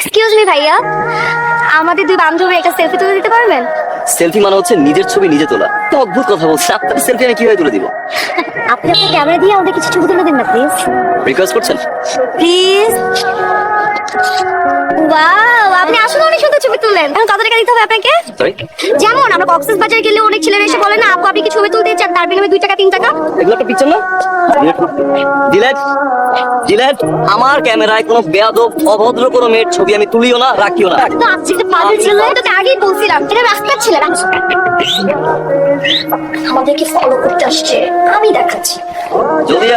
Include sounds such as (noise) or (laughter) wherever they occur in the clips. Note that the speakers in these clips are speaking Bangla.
এক্সকিউজ মি ভাইয়া। আমাদের দুই বান্ধবী একটা সেলফি তুলে দিতে পারবেন? সেলফি মানে হচ্ছে নিজের ছবি নিজে তোলা। তো অদ্ভুত কথা বলছে আপনার সেলফি আমি কীভাবে তুলে দিব? আপনি আপনার ক্যামেরা দিয়ে আমাদের কিছু ছবি তুলে দিন না প্লিজ রিকোয়েস্ট করছেন? প্লিজ ওয়াও আপনি আসলে অনেক সুন্দর ছবি তুললেন। এখন কত টাকা দিতে হবে আপনাকে? যেমন আমরা কক্সেস বাজার গেলে অনেক ছেলেরা এসে বলে না আপু আপনি কি ছবি তুলতে চান তার বিনিময়ে দুই টাকা তিন টাকা? এগুলো একটা পিকচার না? ডিলেট ডিলেট আমার ক্যামেরায় কোনো বেয়াদব অভদ্র কোনো মেয়ের ছবি আমি তুলিও না রাখিও না। তো আজকে একটা পাগল ছিল এটা তো আগেই বলছিলাম এটা রাস্তা ছিল আমাদেরকে ফলো করতে আসছে আমি দেখাচ্ছি। যদি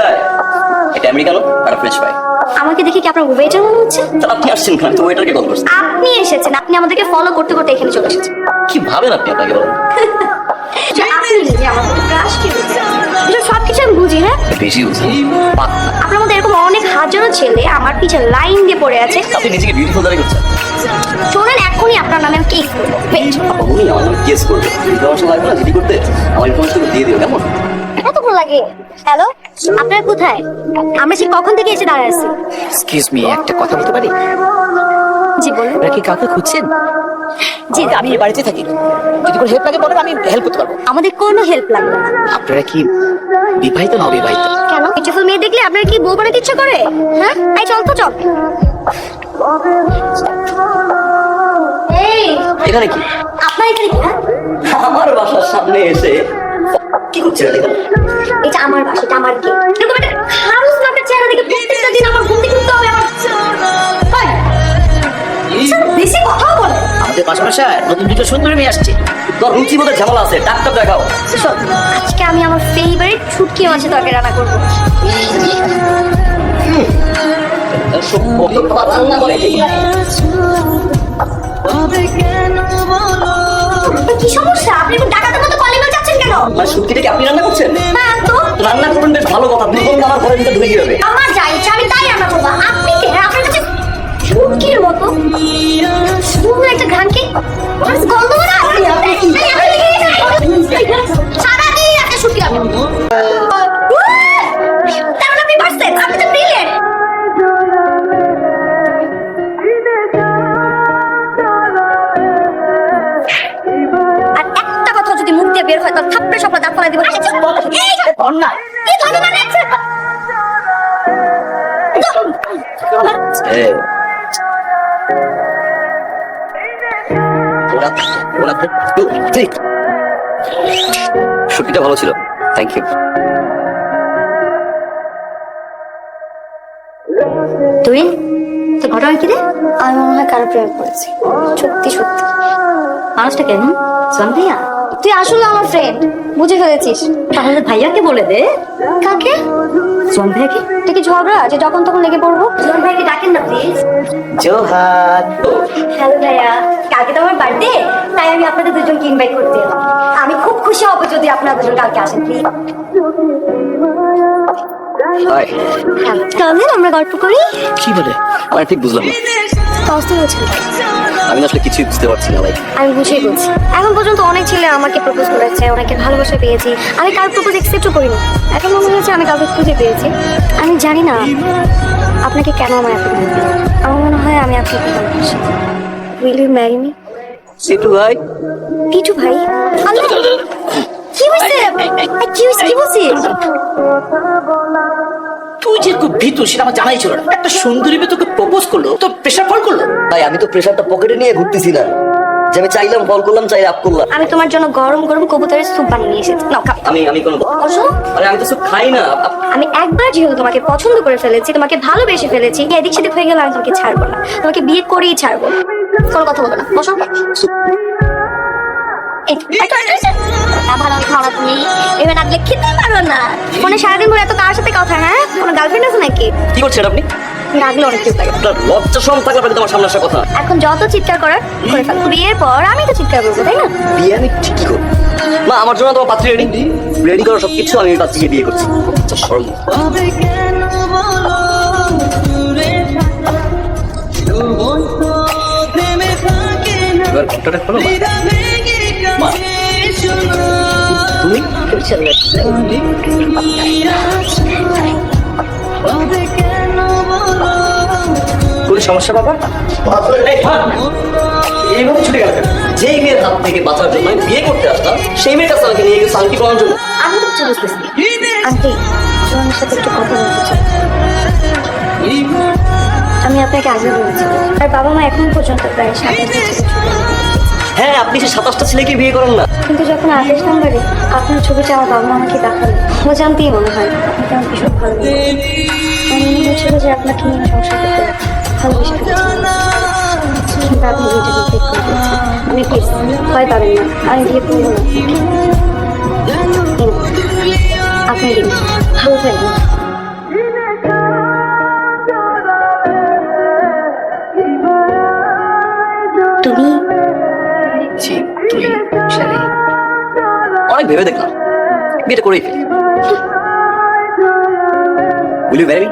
এটা আমেরিকানো আর ফ্রেঞ্চ ফ্রাই আমাকে দেখে কি আপনার ওয়েটার মনে হচ্ছে? আপনি আসছেন কেন তো ওয়েটারকে কল করছেন আপনি এসেছেন আপনি আমাদেরকে ফলো করতে করতে এখানে চলে এসেছেন। কি ভাবেন আপনি আপনাকে বলেন? যে (laughs) আপনি যে আমাদের ক্রাশ কি এটা সব কিছু আমি বুঝি হ্যাঁ? বেশি বুঝি। আপনার মধ্যে এরকম অনেক হাজারো ছেলে আমার পিছে লাইন দিয়ে পড়ে আছে। আপনি নিজেকে বিউটিফুল দাঁড়িয়ে করছেন। শোনেন এখনই আপনার নামে আমি কেস করব। Wait, আমার নামে কেস লাগবে না করতে আমার ইনফরমেশন দিয়ে দিও কেমন? লাগে। হ্যালো আপনারা কোথায়? আমরা সে কখন থেকে এসে দাঁড়ায় আছি? এক্সকিউজ মি একটা কথা বলতে পারি? জি বলুন। আপনারা কি কাউকে খুঁজছেন? জি। আমি এই বাড়িতে থাকি। যদি কোনো হেল্প লাগে বলেন আমি হেল্প করতে পারব। আমাদের কোনো হেল্প লাগবে না। আপনারা কি বিবাহিত না অবিবাহিত? কেন? বিউটিফুল মেয়ে দেখলে আপনার কি বউ বানাতে ইচ্ছা করে? হ্যাঁ? এই চল তো চল। এই এখানে কি? আপনার এখানে কি হ্যাঁ? আমার বাসার সামনে এসে করছেন এটা আমার বাসা এটা আমার গেট। এরকম একটা খারুস একটা চেহারা দেখে প্রত্যেকটা দিন আমার ঘুম থেকে উঠতে হবে আমার বেশি কথা বলে। আমাদের পাশাপাশি নতুন দুটো সুন্দরী মেয়ে আসছে। তোর রুচি বোধহয় ঝামেলা আছে ডাক্তার দেখাও। আজকে আমি আমার ফেভারিট শুটকি মাছের তরকারি রান্না করব। কি সমস্যা? আপনি আমার ঘরের ভিতরে ঢুকে যাবে আমার যা ইচ্ছা আমি তাই রান্না করব। আপনি কে? আপনার কাছে শুটকির মতো। সুন্দর একটা ঘ্রাণ কি? গন্ধ না সারাদিন একটা শুটকি রান্না তার মানে আপনি পারছেন আপনি তো ব্রিলিয়েন্ট আর একটা কথা যদি মুখ দিয়ে বের হয় তাহলে থাপ্পড়ে সব দাঁত ফলাই দিব অন্যায়। কি ধরনের আছে? এ। ওরা ওরা টু থ্রি শুটকিটা ভালো ছিল। থ্যাংক ইউ তুই? তো ঘটনা কি রে? আমি মনে হয় কারও প্রেম করেছি। সত্যি সত্যি। মানুষটা কেন সোন ভাইয়া তুই আসলে আমার ফ্রেন্ড বুঝে ফেলেছিস। তাহলে ভাইয়াকে বলে দে। কাকে? সোন ভাইয়াকে এটা কি ঝগড়া? যে যখন তখন লেগে পড়ব সোন ভাইকে ডাকেন না প্লিজ জোহার। হ্যালো ভাইয়া কালকে তো আমার বার্থডে তাই আমি আপনাদের দুজনকে ইনভাইট করতে এলাম। আমি খুব খুশি হব যদি আপনারা দুজন কালকে আসেন প্লিজ হাই চলেন আমরা গল্প করি? কি বলে? আমি ঠিক বুঝলাম না। অস্থির হচ্ছে আমি আসলে কিছুই বুঝতে পারছি না ভাই। আমি বুঝেই বলছি। এখন পর্যন্ত অনেক ছেলে আমাকে প্রপোজ করেছে অনেকে ভালোবাসা পেয়েছি। আমি কার প্রপোজ অ্যাকসেপ্টও করিনি। এখন মনে হয়েছে আমি কাউকে খুঁজে পেয়েছি। আমি জানি না আপনাকে কেন আমার এত আমার মনে হয় আমি আপনাকে ভালোবাসি। Will you marry me Situ ভাই। পিটু ভাই। আল্লাহ! কি হয়েছে কি হয়েছে কি বলছিস তুই যে খুব ভীতু সেটা আমার জানাই ছিল না একটা সুন্দরী মেয়ে তোকে প্রপোজ করল তো প্রেশার ফল করল ভাই আমি তো প্রেশারটা পকেটে নিয়ে ঘুরতেছি না যে আমি চাইলাম করলাম চাই আপ করলাম আমি তোমার জন্য গরম গরম কবুতরের স্যুপ বানিয়ে নিয়ে এসেছি নাও খাও আমি আমি কোনো বসো আরে আমি তো সব খাই না আমি একবার যেহেতু তোমাকে পছন্দ করে ফেলেছি তোমাকে ভালোবেসে ফেলেছি এদিক সেদিক হয়ে গেলে আমি তোমাকে ছাড়বো না তোমাকে বিয়ে করেই ছাড়বো কোনো কথা বলব না বসো এবার খেতে পারো না। ফোনে সারাদিন ধরে এত কার সাথে কথা হ্যাঁ? কোনো গার্লফ্রেন্ড আছে নাকি? কি করছেন আপনি? রাগলে অনেক লাগে আপনার লজ্জা সম থাকলে আপনি তোমার সামনে আসা কথা। এখন যত চিৎকার করার করে ফেলো। বিয়ের পর আমি তো চিৎকার করব তাই না? বিয়ে আমি ঠিকই করব। মা আমার জন্য তোমার পাত্রী রেডি রেডি করো সবকিছু আমি পাত্রীকে বিয়ে করছি। আচ্ছা এবার ঘন্টাটা খোলো পুলিশ সমস্যা বাবা? এইভাবে ছুটে গেল কেন? যেই মেয়ের হাত থেকে বাঁচার জন্য আমি বিয়ে করতে আসলাম, সেই আমাকে নিয়ে গেছে জন্য। আমি তো আন্টি সাথে একটু কথা বলতে চাই। আমি আপনাকে আগে বলেছি। আর বাবা মা এখন পর্যন্ত প্রায় হ্যাঁ আপনি সে সাতাশটা ছেলেকে বিয়ে করেন না। কিন্তু যখন আঠাশ নম্বরে আপনার ছবিটা আমার বাবা মা আমাকে দেখাল ও জানতেই মনে হয় আপনাকে আমার ভালো হয়েছিল যে আপনাকে নিয়ে সংসার করতে কিন্তু আপনি রিজেক্ট করে আমি প্লিজ ভয় পাবেন না, আমি বিয়ে করব না। আপনি ভালো ভেবে দেখলাম। বিয়েটা করেই ফেলি। Will you Mary